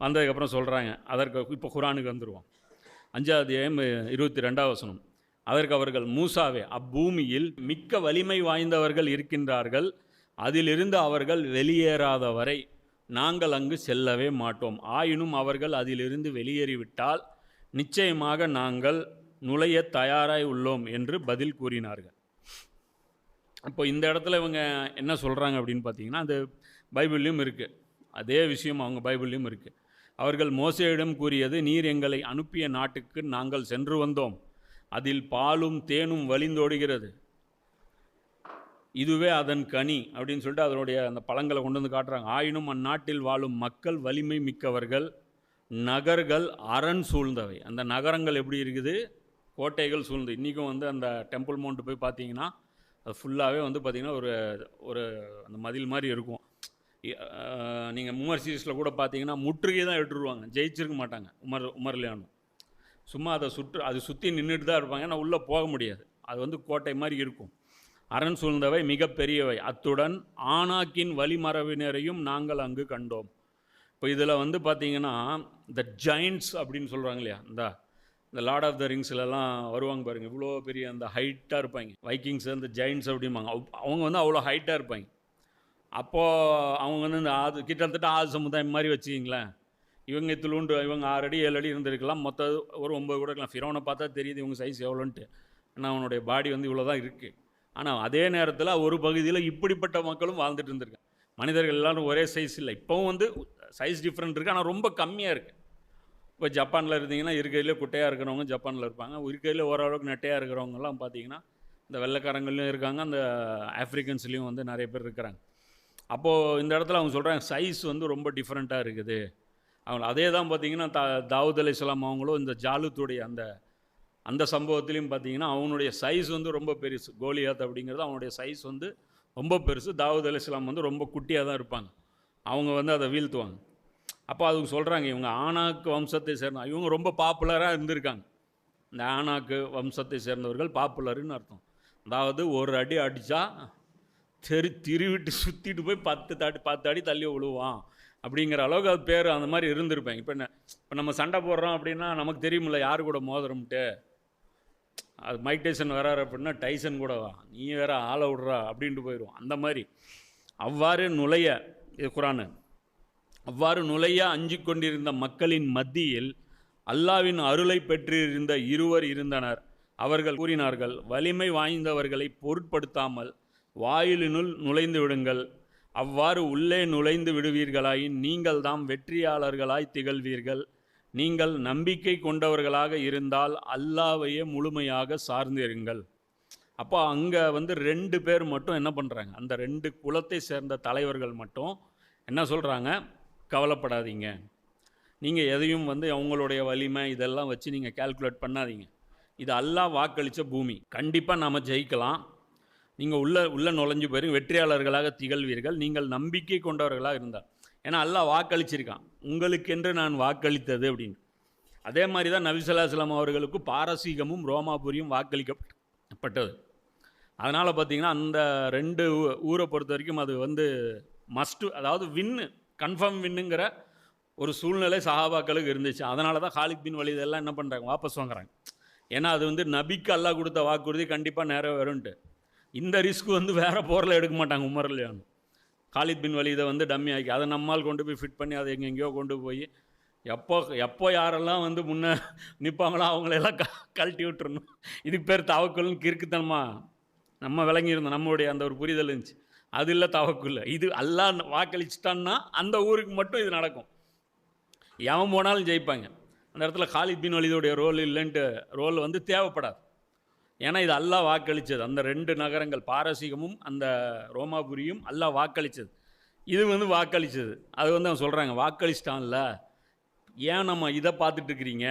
வந்ததுக்கப்புறம் சொல்கிறாங்க அதற்கு இப்போ குரானுக்கு வந்துடுவோம் அஞ்சாவது ஏம் இருபத்தி ரெண்டாவது வசனம். அதற்கு அவர்கள் மூசாவே அப்பூமியில் மிக்க வலிமை வாய்ந்தவர்கள் இருக்கின்றார்கள். அதிலிருந்து அவர்கள் வெளியேறாத வரை நாங்கள் அங்கு செல்லவே மாட்டோம். ஆயினும் அவர்கள் அதிலிருந்து வெளியேறிவிட்டால் நிச்சயமாக நாங்கள் நுழைய தயாராய் உள்ளோம் என்று பதில் கூறினார்கள். இப்போ இந்த இடத்துல இவங்க என்ன சொல்கிறாங்க அப்படின்னு பார்த்தீங்கன்னா அது பைபிள்லேயும் இருக்குது அதே விஷயம் அவங்க பைபிள்லேயும் இருக்குது அவர்கள் மோசையிடம் கூறியது நீர் எங்களை அனுப்பிய நாட்டுக்கு நாங்கள் சென்று வந்தோம். அதில் பாலும் தேனும் வழிந்தோடுகிறது. இதுவே அதன் கனி அப்படின்னு சொல்லிட்டு அதனுடைய அந்த பழங்களை கொண்டு வந்து காட்டுறாங்க. ஆயினும் அந்நாட்டில் வாழும் மக்கள் வலிமை மிக்கவர்கள் நகர்கள் அரண் சூழ்ந்தவை. அந்த நகரங்கள் எப்படி இருக்குது? கோட்டைகள் சூழ்ந்து. இன்றைக்கும் வந்து அந்த டெம்பிள் மவுண்ட் போய் பார்த்தீங்கன்னா அது ஃபுல்லாகவே வந்து பார்த்திங்கன்னா ஒரு ஒரு அந்த மதில் மாதிரி இருக்கும். நீங்கள் உமர் சீரீஸில் கூட பார்த்தீங்கன்னா முற்றுகை தான் எடுத்துருவாங்க ஜெயிச்சிருக்க மாட்டாங்க உமர் உமர்லேயானும் சும்மா அதை சுற்று அது சுற்றி நின்றுட்டு தான் இருப்பாங்க. ஏன்னா உள்ளே போக முடியாது. அது வந்து கோட்டை மாதிரி இருக்கும். அரண் சூழ்ந்தவை மிகப்பெரியவை. அத்துடன் ஆனாக்கின் வழிமரபினரையும் நாங்கள் அங்கு கண்டோம். இப்போ இதில் வந்து பார்த்தீங்கன்னா த ஜெயின்ட்ஸ் அப்படின்னு சொல்கிறாங்க இல்லையா? இந்த இந்த லார்ட் ஆஃப் த ரிங்ஸ்லலாம் வருவாங்க பாருங்கள் இவ்வளோ பெரிய அந்த ஹைட்டாக இருப்பாங்க. வைக்கிங்ஸ் அந்த ஜெயின்ஸ் அப்படிம்பாங்க. அவ்- அவங்க வந்து அவ்வளோ ஹைட்டாக இருப்பாங்க. அப்போது அவங்க வந்து இந்த ஆது கிட்டத்தட்ட ஆது சமுதாயம் மாதிரி வச்சுக்கிங்களேன். இவங்க துளுண்டு இவங்க ஆறு அடி ஏழு அடி இருந்திருக்கலாம். மொத்த ஒரு ஒம்பது கூட இருக்கலாம். ஃபிரோனை பார்த்தா தெரியுது இவங்க சைஸ் எவ்வளோன்ட்டு. ஏன்னா அவனுடைய பாடி வந்து இவ்வளோ தான் இருக்குது ஆனால் அதே நேரத்தில் ஒரு பகுதியில் இப்படிப்பட்ட மக்களும் வாழ்ந்துட்டு இருந்திருக்காங்க. மனிதர்கள் எல்லாரும் ஒரே சைஸ் இல்லை. இப்போவும் வந்து சைஸ் டிஃப்ரெண்ட் இருக்குது ஆனால் ரொம்ப கம்மியாக இருக்குது இப்போ ஜப்பானில் இருந்தீங்கன்னா இருக்கையிலே குட்டையாக இருக்கிறவங்க ஜப்பானில் இருப்பாங்க. இருக்கையில் ஓரளவுக்கு நெட்டையாக இருக்கிறவங்கலாம் பார்த்தீங்கன்னா இந்த வெள்ளைக்காரங்களையும் இருக்காங்க. அந்த ஆஃப்ரிக்கன்ஸ்லேயும் வந்து நிறைய பேர் இருக்கிறாங்க. அப்போது இந்த இடத்துல அவங்க சொல்கிறாங்க சைஸ் வந்து ரொம்ப டிஃப்ரெண்ட்டாக இருக்குது. அவங்க அதே தான் பார்த்தீங்கன்னா த தாவூத் அலி இஸ்லாம் அவங்களும் இந்த ஜாலுத்துடைய அந்த அந்த சம்பவத்துலேயும் பார்த்தீங்கன்னா அவனுடைய சைஸ் வந்து ரொம்ப பெருசு. கோலியாத் அப்படிங்கிறது அவனுடைய சைஸ் வந்து ரொம்ப பெருசு. தாவூத் அலி இஸ்லாம் வந்து ரொம்ப குட்டியாக தான் இருப்பாங்க. அவங்க வந்து அதை வீழ்த்துவாங்க. அப்போ அதுக்கு சொல்கிறாங்க இவங்க ஆனாக்கு வம்சத்தை சேர்ந்த இவங்க ரொம்ப பாப்புலராக இருந்திருக்காங்க. இந்த ஆனாக்கு வம்சத்தை சேர்ந்தவர்கள் பாப்புலருன்னு அர்த்தம். அதாவது ஒரு அடி அடித்தா தெரு திருவிட்டு சுற்றிட்டு போய் பத்து தாட்டி பத்து அடி தள்ளி விழுவான். அப்படிங்கிற அளவுக்கு அது பேர் அந்த மாதிரி இருந்திருப்பேன். இப்போ என்ன இப்போ நம்ம சண்டை போடுறோம் அப்படின்னா நமக்கு தெரியுமில்ல யார் கூட மோதிரம்ட்டு. அது மைக் டைசன் வராரு அப்படின்னா டைசன் கூட வா நீ வேற ஆளை விட்றா அப்படின்ட்டு போயிடுவோம். அந்த மாதிரி. அவ்வாறு நுழைய இது குரானு. அவ்வாறு நுழைய அஞ்சு கொண்டிருந்த மக்களின் மத்தியில் அல்லாவின் அருளை பெற்றிருந்த இருவர் இருந்தனர். அவர்கள் கூறினார்கள் வலிமை வாய்ந்தவர்களை பொருட்படுத்தாமல் வாயிலினுள் நுழைந்து விடுங்கள். அவ்வாறு உள்ளே நுழைந்து விடுவீர்களாயின் நீங்கள் தாம் வெற்றியாளர்களாய் திகழ்வீர்கள். நீங்கள் நம்பிக்கை கொண்டவர்களாக இருந்தால் அல்லாவையே முழுமையாக சார்ந்திருங்கள் அப்போ அங்கே வந்து ரெண்டு பேர் மட்டும் என்ன பண்ணுறாங்க அந்த ரெண்டு குலத்தை சேர்ந்த தலைவர்கள் மட்டும் என்ன சொல்கிறாங்க கவலைப்படாதீங்க. நீங்கள் எதையும் வந்து அவங்களுடைய வலிமை இதெல்லாம் வச்சு நீங்கள் கால்குலேட் பண்ணாதீங்க. இது அல்லா வாக்களித்த பூமி. கண்டிப்பாக நாம் ஜெயிக்கலாம். நீங்கள் உள்ள உள்ள நுழைஞ்சு போயிரு வெற்றியாளர்களாக திகழ்வீர்கள். நீங்கள் நம்பிக்கை கொண்டவர்களாக இருந்தால். ஏன்னா அல்லாஹ் வாக்களிச்சிருக்கான். உங்களுக்கென்று நான் வாக்களித்தது அப்படின்னு. அதே மாதிரி தான் நபிசல்லாஸ்லாம் அவர்களுக்கு பாரசீகமும் ரோமாபுரியும் வாக்களிக்கப்பட்டது. அதனால் பார்த்தீங்கன்னா அந்த ரெண்டு ஊ- ஊரை பொறுத்த வரைக்கும் அது வந்து மஸ்ட்டு அதாவது வின்னு கன்ஃபார்ம் வின்னுங்கிற ஒரு சூழ்நிலை சஹாபாக்களுக்கு இருந்துச்சு. அதனால தான் ஹாலிக் பின் வலி இதெல்லாம் என்ன பண்ணுறாங்க வாபஸ் வாங்குறாங்க. ஏன்னா அது வந்து நபிக்கு அல்லாஹ் கொடுத்த வாக்குறுதி கண்டிப்பாக நேரம் வரும்ன்ட்டு இந்த ரிஸ்க் வந்து வேறு போரில் எடுக்க மாட்டாங்க உமர்லையானு காலித் பின் இதை வந்து டம்மி ஆக்கி அதை நம்மால் கொண்டு போய் ஃபிட் பண்ணி அதை எங்கெங்கேயோ கொண்டு போய் எப்போ எப்போ யாரெல்லாம் வந்து முன்னே நிற்பாங்களோ அவங்களெல்லாம் க கழட்டி விட்டுறணும். இதுக்கு பேர் தவக்குள்னு கிறுக்குத்தனமா. நம்ம விளங்கியிருந்தோம் நம்மளுடைய அந்த ஒரு புரிதல் இருந்துச்சு. அது இல்லை தவக்குள்ள இது அல்லா வாக்களிச்சிட்டான்னா அந்த ஊருக்கு மட்டும் இது நடக்கும். எவன் போனாலும் ஜெயிப்பாங்க. அந்த இடத்துல காலித் பின் வலிதோடைய ரோல் இல்லைன்ட்டு ரோல் வந்து தேவைப்படாது. ஏன்னா இது அல்லா வாக்களித்தது அந்த ரெண்டு நகரங்கள் பாரசீகமும் அந்த ரோமாபுரியும் அல்லா வாக்களித்தது இது வந்து வாக்களித்தது அது வந்து அவன் சொல்கிறாங்க வாக்களிச்சிட்டான்ல. ஏன் நம்ம இதை பார்த்துட்டு இருக்கிறீங்க?